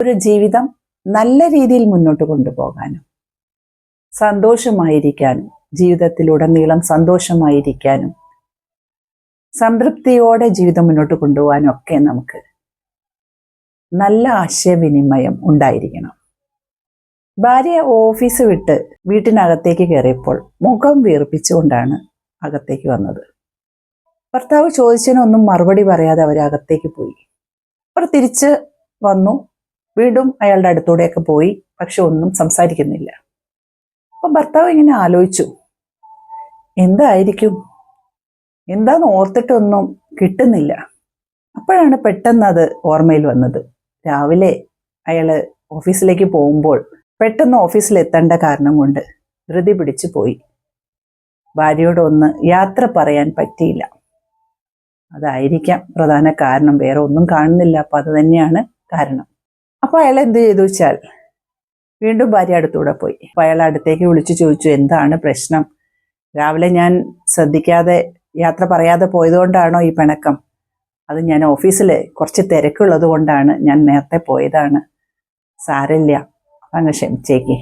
ഒരു ജീവിതം നല്ല രീതിയിൽ മുന്നോട്ട് കൊണ്ടുപോകാനും സന്തോഷമായിരിക്കാനും ജീവിതത്തിലുടനീളം സന്തോഷമായിരിക്കാനും സംതൃപ്തിയോടെ ജീവിതം മുന്നോട്ട് കൊണ്ടുപോകാനും ഒക്കെ നമുക്ക് നല്ല ആശയവിനിമയം ഉണ്ടായിരിക്കണം. ഭാര്യ ഓഫീസ് വിട്ട് വീട്ടിനകത്തേക്ക് കയറിയപ്പോൾ മുഖം വീർപ്പിച്ചുകൊണ്ടാണ് അകത്തേക്ക് വന്നത്. ഭർത്താവ് ചോദിച്ചതിനൊന്നും മറുപടി പറയാതെ അവർ അകത്തേക്ക് പോയി. അവർ തിരിച്ച് വന്നു. വീണ്ടും അയാളുടെ അടുത്തൂടെയൊക്കെ പോയി പക്ഷെ ഒന്നും സംസാരിക്കുന്നില്ല. അപ്പൊ ഭർത്താവ് ഇങ്ങനെ ആലോചിച്ചു. എന്തായിരിക്കും? എന്താന്ന് ഓർത്തിട്ടൊന്നും കിട്ടുന്നില്ല. അപ്പോഴാണ് പെട്ടെന്ന് അത് ഓർമ്മയിൽ വന്നത്. രാവിലെ അയാൾ ഓഫീസിലേക്ക് പോകുമ്പോൾ പെട്ടെന്ന് ഓഫീസിൽ എത്തേണ്ട കാരണം കൊണ്ട് ധൃതി പിടിച്ചു പോയി. ഭാര്യയോടൊന്ന് യാത്ര പറയാൻ പറ്റിയില്ല. അതായിരിക്കാം പ്രധാന കാരണം. വേറെ ഒന്നും കാണുന്നില്ല. അപ്പൊ അത് തന്നെയാണ് കാരണം. അപ്പൊ അയാൾ എന്ത് ചെയ്തു വെച്ചാൽ വീണ്ടും ഭാര്യ അടുത്തൂടെ പോയി. അപ്പൊ അയാൾ അടുത്തേക്ക് വിളിച്ചു ചോദിച്ചു എന്താണ് പ്രശ്നം? രാവിലെ ഞാൻ ശ്രദ്ധിക്കാതെ യാത്ര പറയാതെ പോയതുകൊണ്ടാണോ ഈ പിണക്കം? അത് ഞാൻ ഓഫീസിൽ കുറച്ച് തിരക്കുള്ളത് കൊണ്ടാണ് ഞാൻ നേരത്തെ പോയതാണ്. സാരമില്ല അങ്ങ് ക്ഷമിച്ചേക്ക്.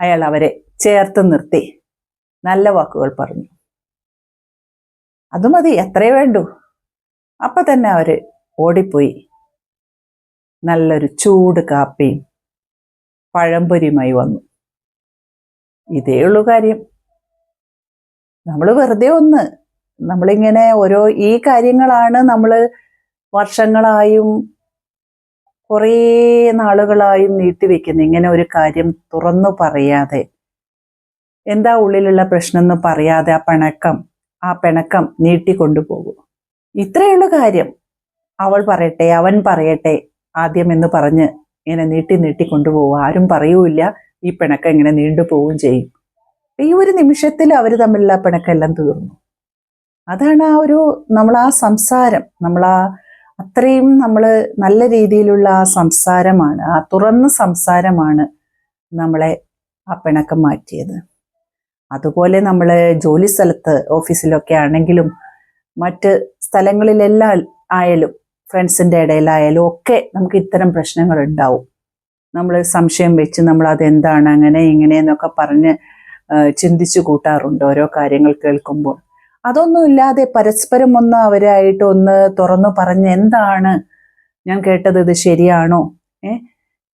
അയാൾ അവരെ ചേർത്ത് നിർത്തി. നല്ല വാക്കുകൾ പറഞ്ഞു. അത് മതി എത്രേ വേണ്ടു. അപ്പൊ തന്നെ അവർ ഓടിപ്പോയി. നല്ലൊരു ചൂട് കാപ്പിയും പഴംപൊരിയുമായി വന്നു. ഇതേ ഉള്ളൂ കാര്യം. നമ്മൾ വെറുതെ ഒന്ന് നമ്മളിങ്ങനെ ഓരോ ഈ കാര്യങ്ങളാണ് നമ്മൾ വർഷങ്ങളായും കുറേ നാളുകളായും നീട്ടിവെക്കുന്നത് ഇങ്ങനെ ഒരു കാര്യം തുറന്നു പറയാതെ എന്താ ഉള്ളിലുള്ള പ്രശ്നം എന്ന് പറയാതെ ആ പിണക്കം ആ പിണക്കം നീട്ടിക്കൊണ്ടുപോകും ഇത്രയുള്ള കാര്യം. അവൾ പറയട്ടെ അവൻ പറയട്ടെ. ആദ്യം എന്ന് പറഞ്ഞ് ഇങ്ങനെ നീട്ടി നീട്ടി കൊണ്ടുപോകും ആരും പറയൂല്ല ഈ പിണക്കം ഇങ്ങനെ നീണ്ടു പോവുകയും ചെയ്യും. ഈ ഒരു നിമിഷത്തിൽ അവർ തമ്മിലുള്ള പിണക്കെല്ലാം തീർന്നു. അതാണ് ആ ഒരു നമ്മൾ ആ സംസാരം. നമ്മൾ ആ അത്രയും നമ്മൾ നല്ല രീതിയിലുള്ള ആ സംസാരമാണ് ആ തുറന്ന സംസാരമാണ് നമ്മളെ ആ പിണക്കം മാറ്റിയത്. അതുപോലെ നമ്മൾ ജോലി സ്ഥലത്ത് ഓഫീസിലൊക്കെ ആണെങ്കിലും മറ്റ് സ്ഥലങ്ങളിലെല്ലാം ആയാലും ഫ്രണ്ട്സിന്റെ ഇടയിലായാലും ഒക്കെ നമുക്ക് ഇത്തരം പ്രശ്നങ്ങൾ ഉണ്ടാവും. നമ്മൾ സംശയം വെച്ച് നമ്മൾ അതെന്താണ് അങ്ങനെ ഇങ്ങനെ എന്നൊക്കെ പറഞ്ഞ് ചിന്തിച്ചു കൂട്ടാറുണ്ട് ഓരോ കാര്യങ്ങൾ കേൾക്കുമ്പോൾ. അതൊന്നും ഇല്ലാതെ പരസ്പരം ഒന്ന് അവരായിട്ട് ഒന്ന് തുറന്നു പറഞ്ഞ് എന്താണ്? ഞാൻ കേട്ടത് ഇത് ശരിയാണോ? ഏ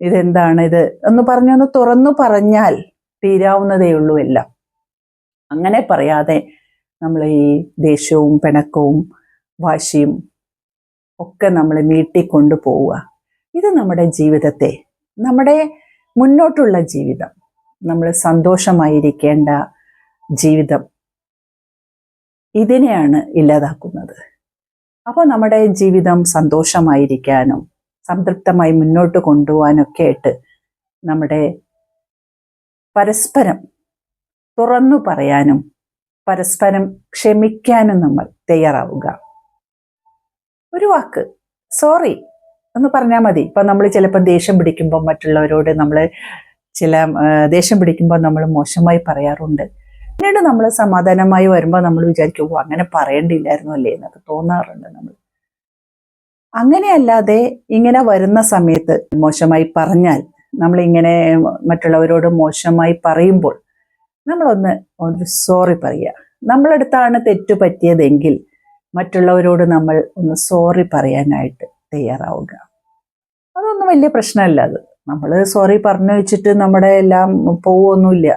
ഇതെന്താണ് ഇത്? എന്ന് പറഞ്ഞൊന്ന് തുറന്നു പറഞ്ഞാൽ തീരാവുന്നതേ ഉള്ളൂ എല്ലാം. അങ്ങനെ പറയാതെ നമ്മൾ ഈ ദേഷ്യവും പിണക്കവും വാശിയും ഒക്കെ നമ്മൾ നീട്ടിക്കൊണ്ടു പോവുക ഇത് നമ്മുടെ ജീവിതത്തെ നമ്മുടെ മുന്നോട്ടുള്ള ജീവിതം നമ്മൾ സന്തോഷമായിരിക്കേണ്ട ജീവിതം ഇതിനെയാണ് ഇല്ലാതാക്കുന്നത്. അപ്പോൾ നമ്മുടെ ജീവിതം സന്തോഷമായിരിക്കാനും സംതൃപ്തമായി മുന്നോട്ട് കൊണ്ടുപോകാനൊക്കെ ആയിട്ട് നമ്മുടെ പരസ്പരം തുറന്നു പറയാനും പരസ്പരം ക്ഷമിക്കാനും നമ്മൾ തയ്യാറാവുക. ഒരു വാക്ക്. സോറി എന്ന് പറഞ്ഞാൽ മതി. ഇപ്പം നമ്മൾ ചിലപ്പം ദേഷ്യം പിടിക്കുമ്പോൾ മറ്റുള്ളവരോട് നമ്മൾ ചില ദേഷ്യം പിടിക്കുമ്പോൾ നമ്മൾ മോശമായി പറയാറുണ്ട്. പിന്നീട് നമ്മൾ സമാധാനമായി വരുമ്പോൾ നമ്മൾ വിചാരിക്കും "ഓ, അങ്ങനെ പറയേണ്ടിയില്ലായിരുന്നു അല്ലേ? എന്നൊക്കെ തോന്നാറുണ്ട് നമ്മൾ അങ്ങനെയല്ലാതെ ഇങ്ങനെ വരുന്ന സമയത്ത് മോശമായി പറഞ്ഞാൽ നമ്മളിങ്ങനെ മറ്റുള്ളവരോട് മോശമായി പറയുമ്പോൾ നമ്മളൊന്ന് ഒരു സോറി പറയുക. നമ്മളടുത്താണ് തെറ്റ് പറ്റിയതെങ്കിൽ മറ്റുള്ളവരോട് നമ്മൾ ഒന്ന് സോറി പറയാനായിട്ട് തയ്യാറാവുക. അതൊന്നും വലിയ പ്രശ്നമല്ല അത്. നമ്മൾ സോറി പറഞ്ഞു വെച്ചിട്ട് നമ്മുടെ എല്ലാം പോവൊന്നുമില്ല.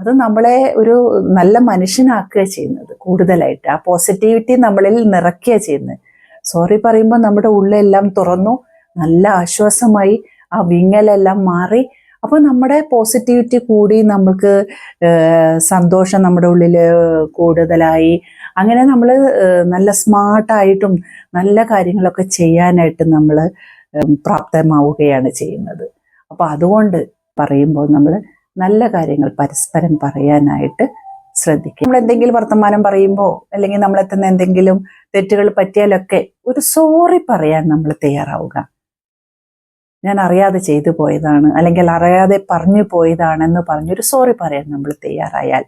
അത് നമ്മളെ ഒരു നല്ല മനുഷ്യനാക്കുക ചെയ്യുന്നത് കൂടുതലായിട്ട്. ആ പോസിറ്റിവിറ്റി നമ്മളിൽ നിറയ്ക്കുക ചെയ്യുന്നത്. സോറി പറയുമ്പോൾ നമ്മുടെ ഉള്ളെല്ലാം തുറന്നു. നല്ല ആശ്വാസമായി ആ വിങ്ങലെല്ലാം മാറി. അപ്പോൾ നമ്മുടെ പോസിറ്റിവിറ്റി കൂടി നമുക്ക് സന്തോഷം നമ്മുടെ ഉള്ളിൽ കൂടുതലായി അങ്ങനെ നമ്മൾ നല്ല സ്മാർട്ടായിട്ടും നല്ല കാര്യങ്ങളൊക്കെ ചെയ്യാനായിട്ട് നമ്മൾ പ്രാപ്തമാവുകയാണ് ചെയ്യുന്നത്. അപ്പോൾ അതുകൊണ്ട് പറയുമ്പോൾ നമ്മൾ നല്ല കാര്യങ്ങൾ പരസ്പരം പറയാനായിട്ട് ശ്രദ്ധിക്കും. നമ്മൾ എന്തെങ്കിലും വർത്തമാനം പറയുമ്പോൾ അല്ലെങ്കിൽ നമ്മളെത്തുന്ന എന്തെങ്കിലും തെറ്റുകൾ പറ്റിയാലൊക്കെ ഒരു സോറി പറയാൻ നമ്മൾ തയ്യാറാവുക. ഞാൻ അറിയാതെ ചെയ്തു പോയതാണ് അല്ലെങ്കിൽ അറിയാതെ പറഞ്ഞു പോയതാണെന്ന് പറഞ്ഞൊരു സോറി പറയാൻ നമ്മൾ തയ്യാറായാൽ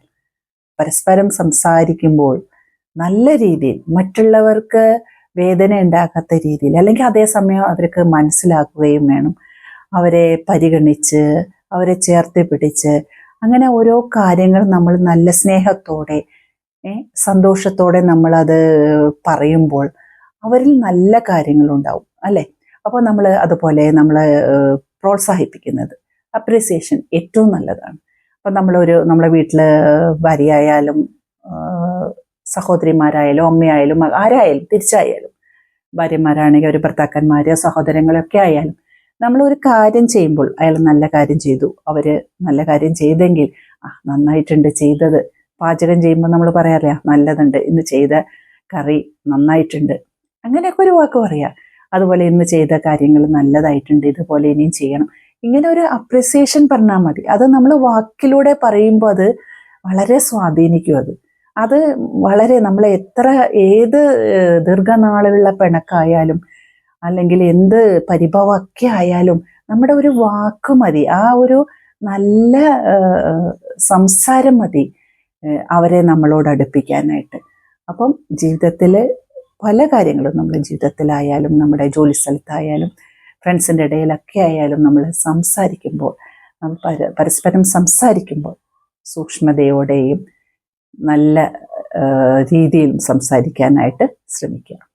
പരസ്പരം സംസാരിക്കുമ്പോൾ നല്ല രീതിയിൽ മറ്റുള്ളവർക്ക് വേദന ഉണ്ടാക്കാത്ത രീതിയിൽ അല്ലെങ്കിൽ അതേസമയം അവർക്ക് മനസ്സിലാക്കുകയും വേണം. അവരെ പരിഗണിച്ച് അവരെ ചേർത്ത് പിടിച്ച് അങ്ങനെ ഓരോ കാര്യങ്ങൾ നമ്മൾ നല്ല സ്നേഹത്തോടെ സന്തോഷത്തോടെ നമ്മളത് പറയുമ്പോൾ അവരിൽ നല്ല കാര്യങ്ങളുണ്ടാവും അല്ലേ? അപ്പോൾ നമ്മൾ അതുപോലെ നമ്മൾ പ്രോത്സാഹിപ്പിക്കുന്നത് അപ്രിസിയേഷൻ ഏറ്റവും നല്ലതാണ്. അപ്പം നമ്മളൊരു നമ്മളെ വീട്ടിൽ ഭാര്യയായാലും സഹോദരിമാരായാലും അമ്മയായാലും ആരായാലും തിരിച്ചായാലും ഭാര്യമാരാണെങ്കിൽ ഒരു ഭർത്താക്കന്മാർ സഹോദരങ്ങളൊക്കെ ആയാലും നമ്മൾ ഒരു കാര്യം ചെയ്യുമ്പോൾ അയാൾ നല്ല കാര്യം ചെയ്തു. അവർ നല്ല കാര്യം ചെയ്തെങ്കിൽ ആ നന്നായിട്ടുണ്ട് ചെയ്തത്. പാചകം ചെയ്യുമ്പോൾ നമ്മൾ പറയാറില്ല നല്ലതുണ്ട്. ഇന്ന് ചെയ്ത കറി നന്നായിട്ടുണ്ട്. അങ്ങനെയൊക്കെ ഒരു വാക്ക് പറയാം. അതുപോലെ ഇന്ന് ചെയ്ത കാര്യങ്ങൾ നല്ലതായിട്ടുണ്ട് ഇതുപോലെ ഇനിയും ചെയ്യണം. ഇങ്ങനെ ഒരു അപ്രിസിയേഷൻ പറഞ്ഞാൽ മതി. അത് നമ്മൾ വാക്കിലൂടെ പറയുമ്പോൾ അത് വളരെ സ്വാധീനിക്കും അത്. അത് വളരെ നമ്മൾ എത്ര ഏത് ദീർഘനാളുള്ള പിണക്കായാലും അല്ലെങ്കിൽ എന്ത് പരിഭവമൊക്കെ ആയാലും നമ്മുടെ ഒരു വാക്ക് മതി. ആ ഒരു നല്ല സംസാരം മതി അവരെ നമ്മളോട് അടുപ്പിക്കാനായിട്ട്. അപ്പം ജീവിതത്തിൽ പല കാര്യങ്ങളും നമ്മുടെ ജീവിതത്തിലായാലും നമ്മുടെ ജോലി സ്ഥലത്തായാലും ഫ്രണ്ട്സിന്റെ ഇടയിലൊക്കെ ആയാലും നമ്മൾ സംസാരിക്കുമ്പോൾ നമ്മൾ പരസ്പരം സംസാരിക്കുമ്പോൾ സൂക്ഷ്മതയോടെയും നല്ല രീതിയിൽ സംസാരിക്കാനായിട്ട് ശ്രമിക്കുക.